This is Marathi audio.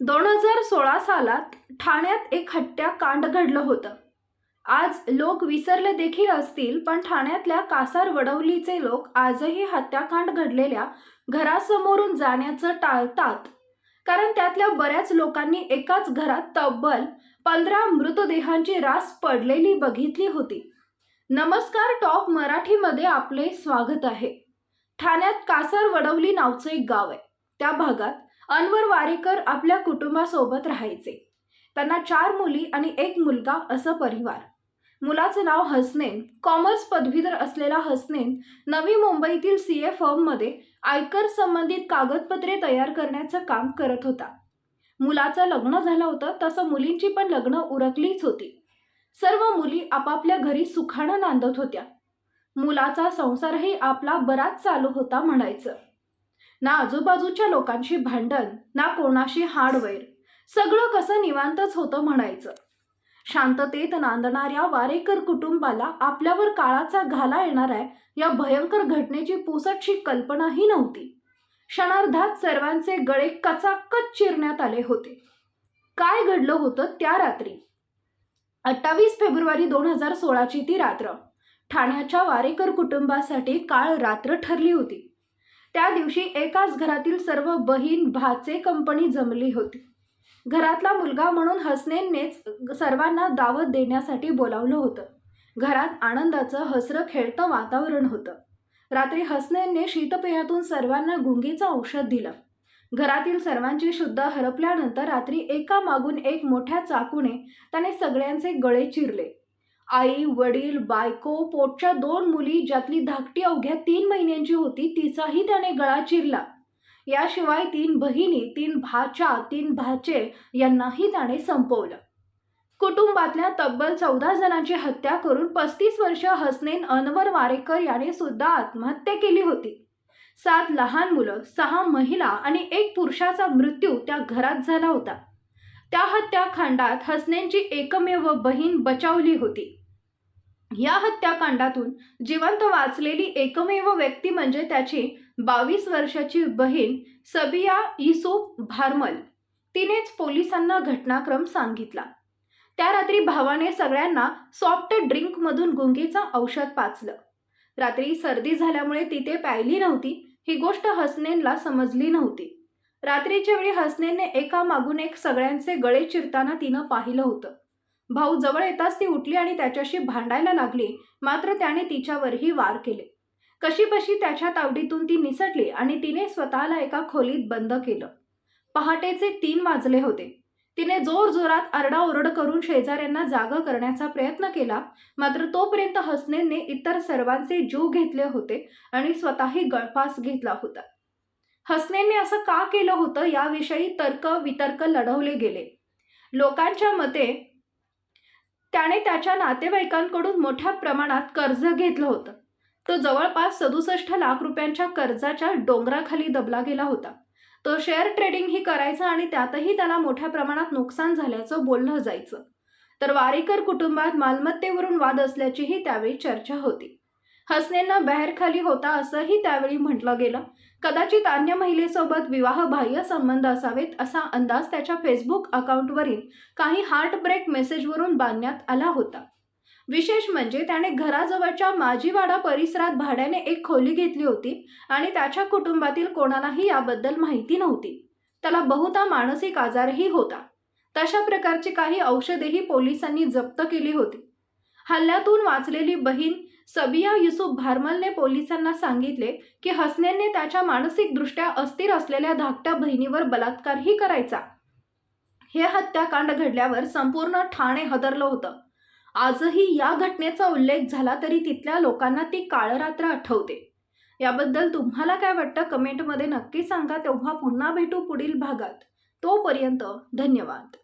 दोन हजार सोळा सालात ठाण्यात एक हत्याकांड घडलं होतं. आज लोक विसरले देखील असतील पण ठाण्यातल्या कासार वडवलीचे लोक आजही हत्याकांड घडलेल्या घरासमोरून जाण्याचं टाळतात. कारण त्यातल्या बऱ्याच लोकांनी एकाच घरात तब्बल पंधरा मृतदेहांची रास पडलेली बघितली होती. नमस्कार टॉप मराठीमध्ये आपले स्वागत आहे. ठाण्यात कासार वडवली नावचं एक गाव आहे. त्या भागात अनवर वारीकर आपल्या कुटुंबासोबत राहायचे. त्यांना चार मुली आणि एक मुलगा असं परिवार. मुलाचं नाव हसनेन कॉमर्स पदवीधर असलेला हसनेन नवी मुंबईतील सी ए फर्ममध्ये आयकर संबंधित कागदपत्रे तयार करण्याचं काम करत होता. मुलाचं लग्न झालं होतं तसं मुलींची पण लग्न उरकलीच होती. सर्व मुली आपापल्या घरी सुखानं नांदत होत्या. मुलाचा संसारही आपला बराच चालू होता म्हणायचं. ना आजूबाजूच्या लोकांशी भांडण ना कोणाशी हाडवैर. सगळं कसं निवांतच होतं म्हणायचं. शांततेत नांदणाऱ्या वारेकर कुटुंबाला आपल्यावर काळाचा घाला येणार आहे या भयंकर घटनेची पुसटशी कल्पनाही नव्हती. क्षणार्धात सर्वांचे गळे कचाकच चिरण्यात आले होते. काय घडलं होतं त्या रात्री? अठ्ठावीस फेब्रुवारी दोन हजार सोळाची ती रात्र. ठाण्याच्या वारेकर कुटुंबासाठी काळ रात्र ठरली होती. त्या दिवशी एकाच घरातील सर्व बहीण भाचे कंपनी जमली होती. घरातला मुलगा म्हणून हसनेननेच सर्वांना दावत देण्यासाठी बोलावलं होतं. घरात आनंदाचं हसरं खेळतं वातावरण होतं. रात्री हसनेनने शीतपेयातून सर्वांना गुंगीचं औषध दिलं. घरातील सर्वांची शुद्ध हरपल्यानंतर रात्री एका मागून एक मोठ्या चाकूने त्याने सगळ्यांचे गळे चिरले. आई वडील बायको पोटच्या दोन मुली ज्यातली धाकटी अवघ्या तीन महिन्यांची होती तिचाही त्याने गळा चिरला. याशिवाय तीन बहिणी तीन भाच्या तीन भाचे यांनाही त्याने संपवलं. कुटुंबातल्या तब्बल चौदा जणांची हत्या करून पस्तीस वर्ष हसनेन अनवर वारेकर याने सुद्धा आत्महत्या केली होती. सात लहान मुलं सहा महिला आणि एक पुरुषाचा मृत्यू त्या घरात झाला होता. त्या हत्याकांडात हसनेनची एकमेव बहीण बचावली होती. या हत्याकांडातून जिवंत वाचलेली एकमेव व्यक्ती म्हणजे त्याची बावीस वर्षाची बहीण सबिया युसुफ भारमल. तिनेच पोलिसांना घटनाक्रम सांगितला. त्या रात्री भावाने सगळ्यांना सॉफ्ट ड्रिंकमधून गुंगीचं औषध पाचलं. रात्री सर्दी झाल्यामुळे तिथे प्यायली नव्हती ही गोष्ट हसनेनला समजली नव्हती. रात्रीच्या वेळी हसनेनने एका मागून एक सगळ्यांचे गळे चिरताना तिनं पाहिलं होतं. भाऊ जवळ येताच ती उठली आणि त्याच्याशी भांडायला लागली. मात्र त्याने तिच्यावरही वार केले. कशीबशी त्याच्या तावडीतून ती निसटली आणि तिने स्वतःला एका खोलीत बंद केलं. पहाटेचे तीन वाजले होते. तिने जोरजोरात आरडाओरड करून शेजाऱ्यांना जाग करण्याचा प्रयत्न केला. मात्र तोपर्यंत हसनेने इतर सर्वांचे जीव घेतले होते आणि स्वतःही गळफास घेतला होता. हसनेने असं का केलं होतं याविषयी तर्क वितर्क लढवले गेले. लोकांच्या मते त्याने त्याच्या नातेवाईकांकडून मोठ्या प्रमाणात कर्ज घेतलं होतं. तो जवळपास सदुसष्ट लाख रुपयांच्या कर्जाच्या डोंगराखाली दबला गेला होता. तो शेअर ट्रेडिंगही करायचा आणि त्यातही त्याला मोठ्या प्रमाणात नुकसान झाल्याचं बोललं जायचं. तर वारेकर कुटुंबात मालमत्तेवरून वाद असल्याचीही त्यावेळी चर्चा होती. हसनेंना बाहेरखाली होता असंही त्यावेळी म्हटलं गेलं. कदाचित अन्य महिलेसोबत विवाहबाह्य संबंध असावेत असा अंदाज त्याच्या फेसबुक अकाउंटवरील काही हार्टब्रेक मेसेजवरून बांधण्यात आला होता. विशेष म्हणजे त्याने घराजवळच्या माजीवाडा परिसरात भाड्याने एक खोली घेतली होती आणि त्याच्या कुटुंबातील कोणालाही याबद्दल माहिती नव्हती. त्याला बहुता मानसिक आजारही होता. तशा प्रकारची काही औषधेही पोलिसांनी जप्त केली होती. हल्ल्यातून वाचलेली बहीण सबिया युसुफ भारमलने पोलिसांना सांगितले की हसनेने त्याच्या मानसिकदृष्ट्या अस्थिर असलेल्या धाकट्या बहिणीवर बलात्कारही करायचा. हे हत्याकांड घडल्यावर संपूर्ण ठाणे हदरलं होतं. आजही या घटनेचा उल्लेख झाला तरी तिथल्या लोकांना ती काळरात्र आठवते. याबद्दल तुम्हाला काय वाटतं कमेंटमध्ये नक्की सांगा. तेव्हा पुन्हा भेटू पुढील भागात. तोपर्यंत धन्यवाद.